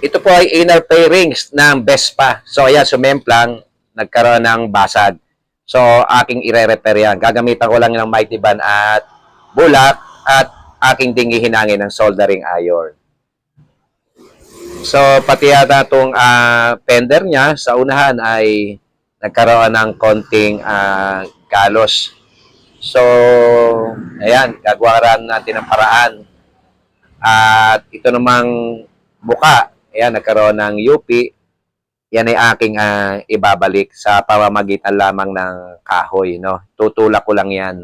Ito po ay inner fairings ng Vespa. So ayan, sumemplang, nagkaroon ng basag. So aking ire-repair yan. Gagamitan ko lang ng mighty band at bulak at aking dingihinangin ng soldering iron. So pati yata itong ah, fender niya sa unahan ay nagkaroon ng konting ah, galos. So, ayan, gagawa natin ng paraan. At ito namang buka, ayan, nagkaroon ng UP. Yan ay aking ah, ibabalik sa pamamagitan lamang ng kahoy, no? Tutulak ko lang yan.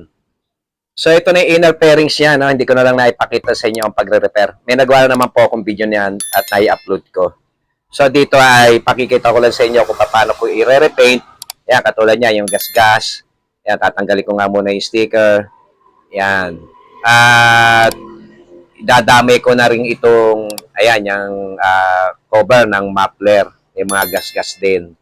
So, ito na yung inner pairings niya, no? Hindi ko na lang naipakita sa inyo ang pagre-repair. May nagawa na naman po akong video niyan at nai-upload ko. So, dito ay pakikita ko lang sa inyo kung paano ko i-repaint. Ayan, katulad niya, yung gas-gas. Ayan, tatanggalin ko nga muna yung sticker. Ayan. At dadamay ko na rin itong, ayan, yung ah, cover ng muffler. Yung mga gas-gas din.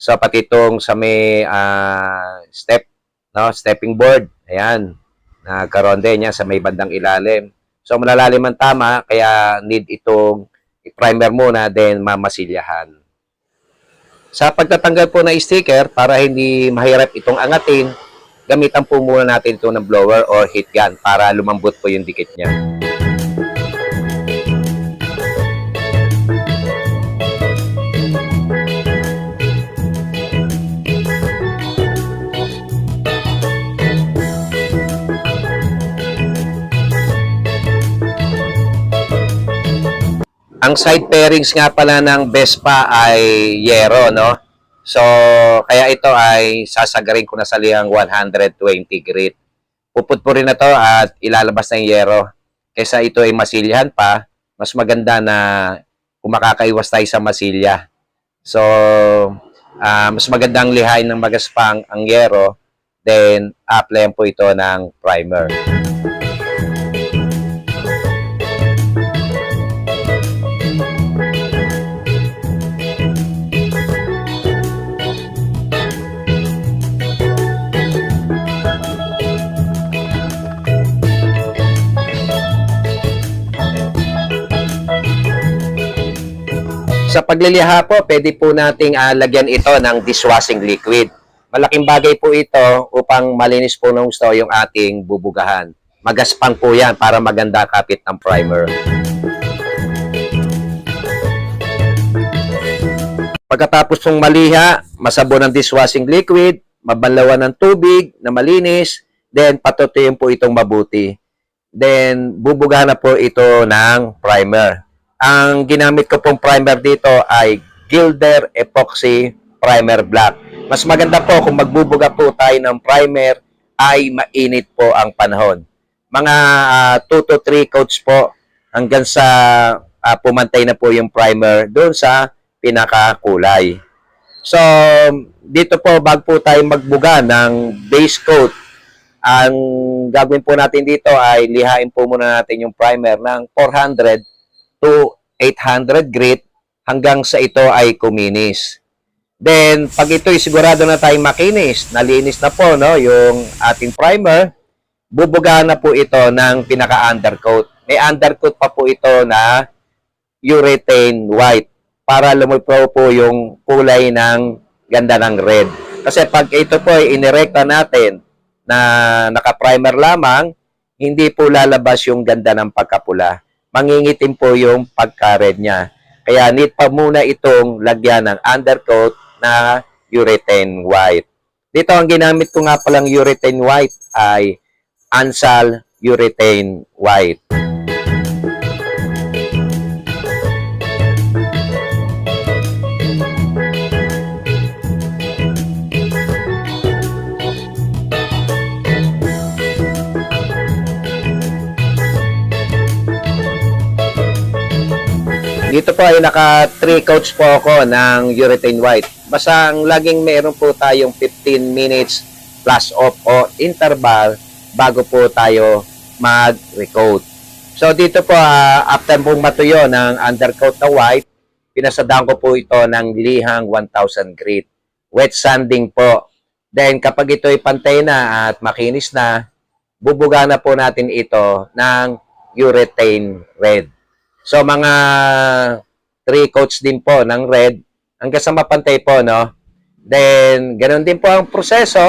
So, pati itong sa may ah, step, no, stepping board. Ayan. Nagkaroon din yan sa may bandang ilalim. So, malalalim ang tama, kaya need itong i-primer muna, then mamasilyahan. Sa pagtatanggal po ng sticker, para hindi mahirap itong angatin, gamitan po muna natin ito ng blower or heat gun para lumambot po yung dikit niya. Ang side pairings nga pala ng Vespa ay yero, no? So, kaya ito ay sasagarin ko na sa liyang 120 grit. Puput po rin na to at ilalabas na yung yero. Kesa ito ay masilyahan pa, mas maganda na kung tayo sa masilya. So, ah, mas magandang lihain ng magaspang ang yero, then applyan po ito ng primer. Sa pagliliha po, pwede po nating ah, lagyan ito ng dishwashing liquid. Malaking bagay po ito upang malinis po ng gusto yung ating bubugahan. Magaspang po yan para maganda kapit ng primer. Pagkatapos pong maliha, masabon ng dishwashing liquid, mabanlawan ng tubig na malinis, then patutuyin po itong mabuti. Then, bubugahan na po ito ng primer. Ang ginamit ko pong primer dito ay Gilder Epoxy Primer Black. Mas maganda po kung magbubuga po tayo ng primer ay mainit po ang panahon. Mga 2 to 3 coats po hanggang sa ah, pumantay na po yung primer doon sa pinakakulay. So, dito po bago po tayo magbuga ng base coat, ang gagawin po natin dito ay lihain po muna natin yung primer ng 400 to 800 grit hanggang sa ito ay kuminis. Then, pag ito'y sigurado na tayong makinis, nalinis na po no, yung ating primer, bubugahan na po ito ng pinaka-undercoat. May undercoat pa po ito na urethane white para lumipro po yung kulay ng ganda ng red. Kasi pag ito po ay inirekta natin na naka-primer lamang, hindi po lalabas yung ganda ng pagkapula mangingitim po yung pagka-red niya. Kaya need pa muna itong lagyan ng undercoat na urethane white. Dito ang ginamit ko nga palang urethane white ay Ansal urethane white. Dito po ay naka 3 coats po ako ng urethane white. Basta ang laging meron po tayong 15 minutes plus off o interval bago po tayo mag-recoat. So dito po, ah, after pong matuyo ng undercoat na white, pinasadaan ko po ito ng lihang 1000 grit. Wet sanding po. Then kapag ito ay pantay na at makinis na, bubuga na po natin ito ng urethane red. So mga 3 coats din po ng red hanggang sa mapantay po, no? Then, ganun din po ang proseso.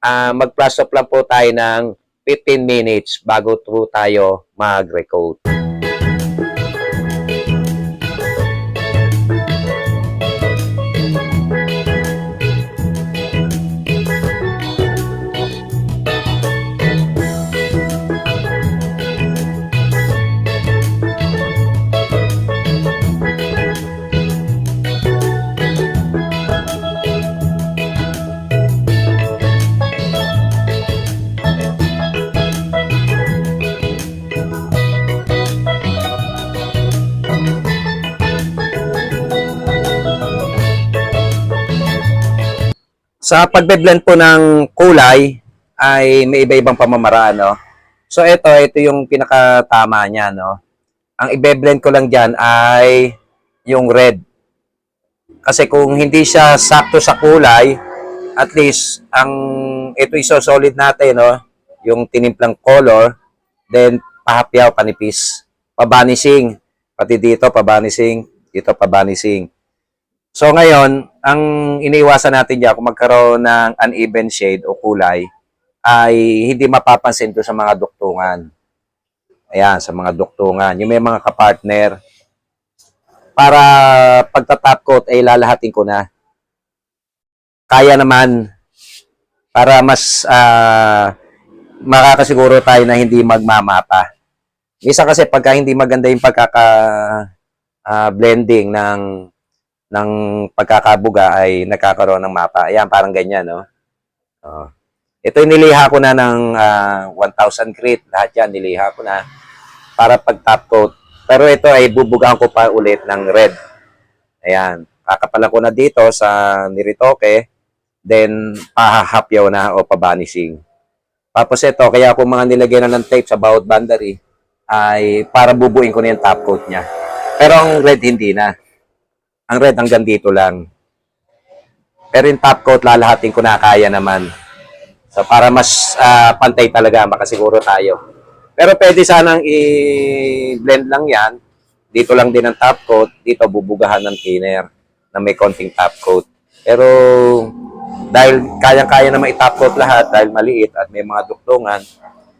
Ah, mag-plus lang po tayo ng 15 minutes bago po tayo mag-recoat. Sa pagbe-blend po ng kulay ay may iba-ibang pamamaraan, no? So ito, ito yung pinakatama niya, no? Ang ibe-blend ko lang diyan ay yung red. Kasi kung hindi siya sakto sa kulay, at least ang ito iso solid natin, no? Yung tinimplang color, then pahapyaw, panipis, pabanishing. Pati dito pabanishing, dito pabanishing. So ngayon, ang iniiwasan natin diyan kung magkaroon ng uneven shade o kulay ay hindi mapapansin to sa mga duktungan. Ayan, sa mga duktungan. Yung may mga kapartner. Para pagta-top coat ay lalahatin ko na. Kaya naman para mas ah, makakasiguro tayo na hindi magmamapa. Isa kasi pagka hindi maganda yung pagkaka ah, blending ng ng pagkakabuga ay nagkakaroon ng mapa. Ayan, parang ganyan, no? Oh. Ito niliha ko na ng ah, 1,000 grit. Lahat yan, niliha ko na para pag top coat. Pero ito ay bubugaan ko pa ulit ng red. Ayan. Kakapalan ko na dito sa niritoke. Then, pahahapyaw na o pabanishing. Tapos ito, kaya ako mga nilagay na ng tape sa bawat boundary ay para bubuin ko na yung top coat niya. Pero ang red hindi na. Ang red hanggang dito lang. Pero yung top coat, lalahatin ko na kaya naman. So, para mas ah, pantay talaga, makasiguro tayo. Pero pwede sanang i-blend lang yan. Dito lang din ang top coat. Dito bubugahan ng thinner na may konting top coat. Pero dahil kayang-kaya naman i-top coat lahat dahil maliit at may mga duktungan,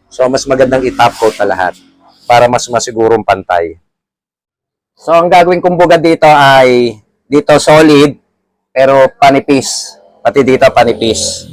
so mas magandang i-top coat na lahat para mas masigurong pantay. So, ang gagawin kong buga dito ay dito solid, pero panipis. Pati dito panipis.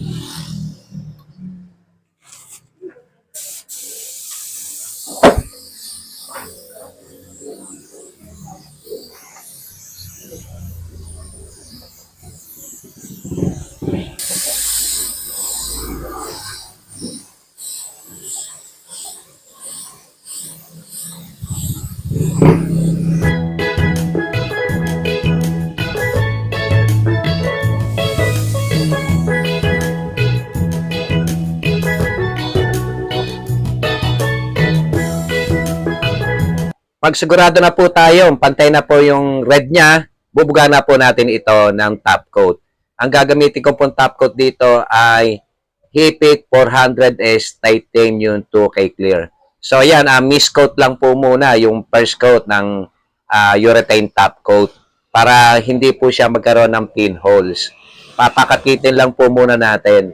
Pag sigurado na po tayo, pantay na po yung red niya, bubuga na po natin ito ng top coat. Ang gagamitin ko pong top coat dito ay Hipit 400S Titanium 2K Clear. So yan, uh, mist coat lang po muna yung first coat ng ah, urethane top coat para hindi po siya magkaroon ng pinholes. Papakakitin lang po muna natin.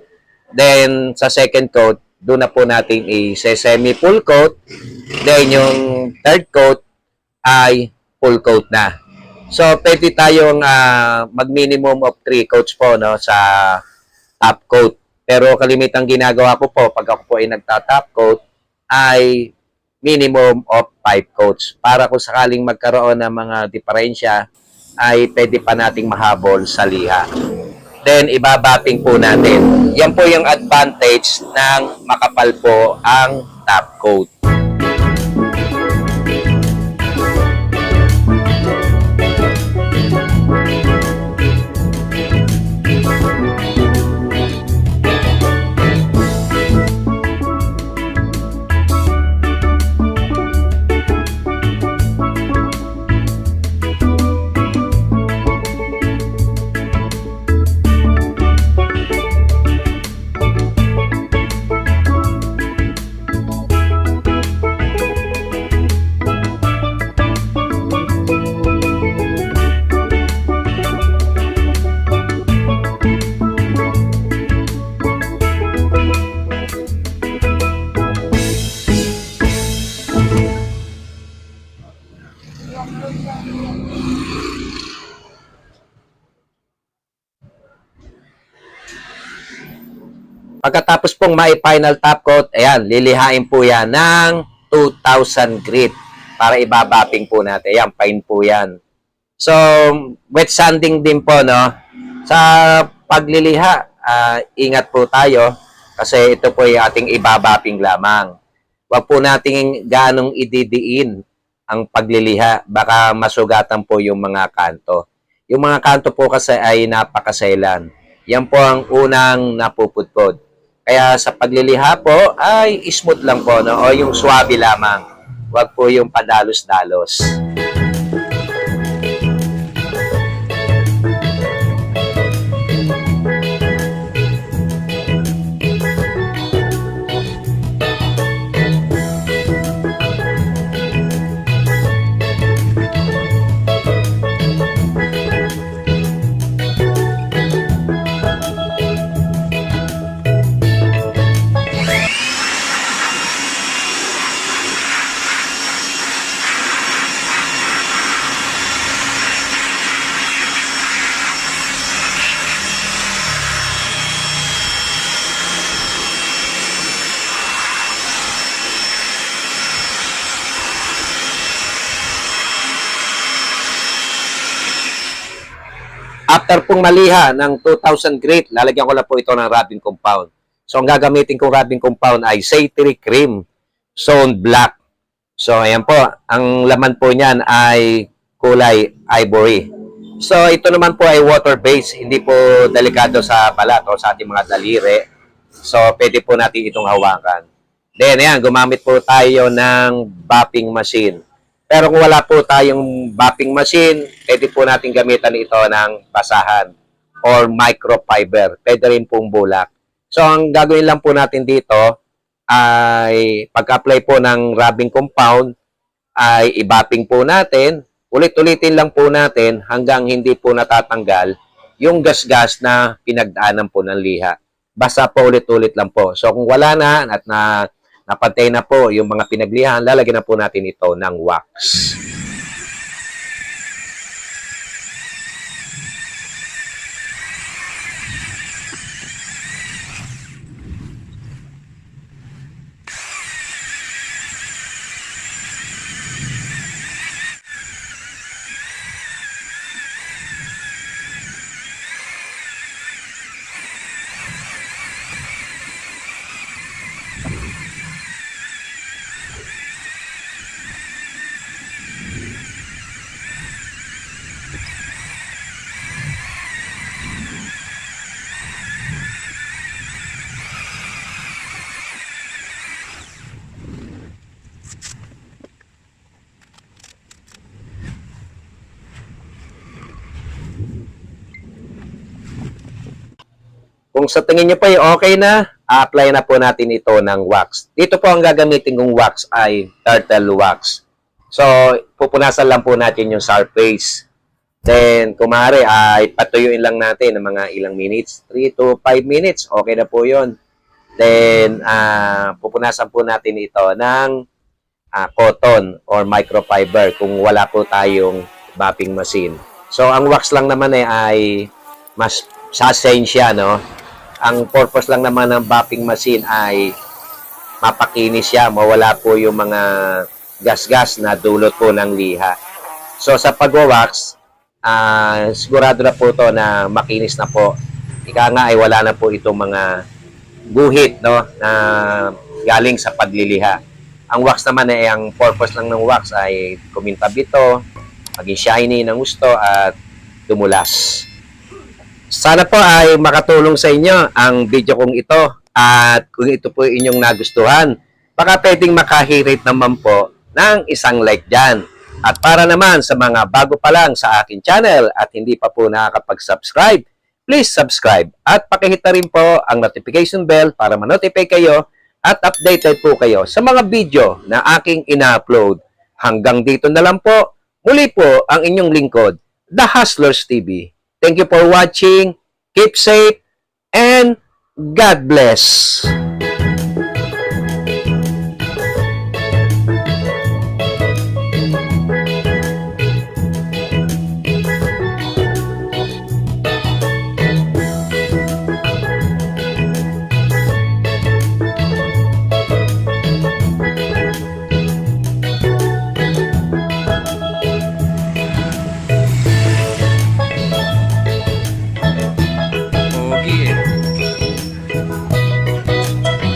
Then sa second coat, doon na po natin i-semi full coat. Then yung third coat ay full coat na. So pwede tayong ah, mag-minimum of 3 coats po no sa top coat. Pero kalimitang ginagawa ko po pag ako po ay nagta-top coat ay minimum of 5 coats para kung sakaling magkaroon ng mga diferensya ay pwede pa nating mahabol sa liha. Then, ibabapping po natin. Yan po yung advantage ng makapal po ang top coat. Pagkatapos pong may final top coat, ayan, lilihain po yan ng 2,000 grit para ibabapping po natin. Ayan, fine po yan. So, wet sanding din po, no? Sa pagliliha, ah, ingat po tayo kasi ito po yung ating ibabapping lamang. Huwag po nating ganong ididiin ang pagliliha. Baka masugatan po yung mga kanto. Yung mga kanto po kasi ay napakasailan. Yan po ang unang napupudpod. Kaya sa pagliliha po ay smooth lang po no o yung swabe lamang. Huwag po yung padalos-dalos. After pong maliha ng 2,000 grit, lalagyan ko lang po ito ng rubbing compound. So, ang gagamitin kong rubbing compound ay Satiry Cream Zone Black. So, ayan po. Ang laman po niyan ay kulay ivory. So, ito naman po ay water-based. Hindi po delikado sa balat o sa ating mga daliri. So, pwede po natin itong hawakan. Then, ayan, gumamit po tayo ng bopping machine. Pero kung wala po tayong bopping machine, pwede po natin gamitan ito ng basahan or microfiber. Pwede rin pong bulak. So, ang gagawin lang po natin dito ay pag-apply po ng rubbing compound, ay i-bopping po natin. Ulit-ulitin lang po natin hanggang hindi po natatanggal yung gasgas na pinagdaanan po ng liha. Basta po ulit-ulit lang po. So, kung wala na at na napantay na po yung mga pinaglihan, lalagyan na po natin ito ng wax. Sa tingin nyo pa okay na, apply na po natin ito ng wax. Dito po ang gagamitin kong wax ay turtle wax. So, pupunasan lang po natin yung surface. Then, kumare ay patuyuin lang natin ng mga ilang minutes. 3 to 5 minutes, okay na po yon. Then, ah, pupunasan po natin ito ng ah, cotton or microfiber kung wala po tayong bopping machine. So, ang wax lang naman eh, ay mas sasayin siya, no? Ang purpose lang naman ng bopping machine ay mapakinis siya, mawala po yung mga gas-gas na dulot po ng liha. So, sa pag-wax, ah, sigurado na po to na makinis na po. Ika nga ay wala na po itong mga guhit, no? Na galing sa pagliliha. Ang wax naman ay ang purpose lang ng wax ay kumintab ito, maging shiny ng gusto at dumulas. Sana po ay makatulong sa inyo ang video kong ito at kung ito po inyong nagustuhan, baka pwedeng makahirit naman po ng isang like dyan. At para naman sa mga bago pa lang sa akin channel at hindi pa po nakakapag-subscribe, please subscribe at pakihit na rin po ang notification bell para ma-notify kayo at updated po kayo sa mga video na aking ina-upload. Hanggang dito na lang po, muli po ang inyong lingkod, The Hustlers TV. Thank you for watching. Keep safe and God bless.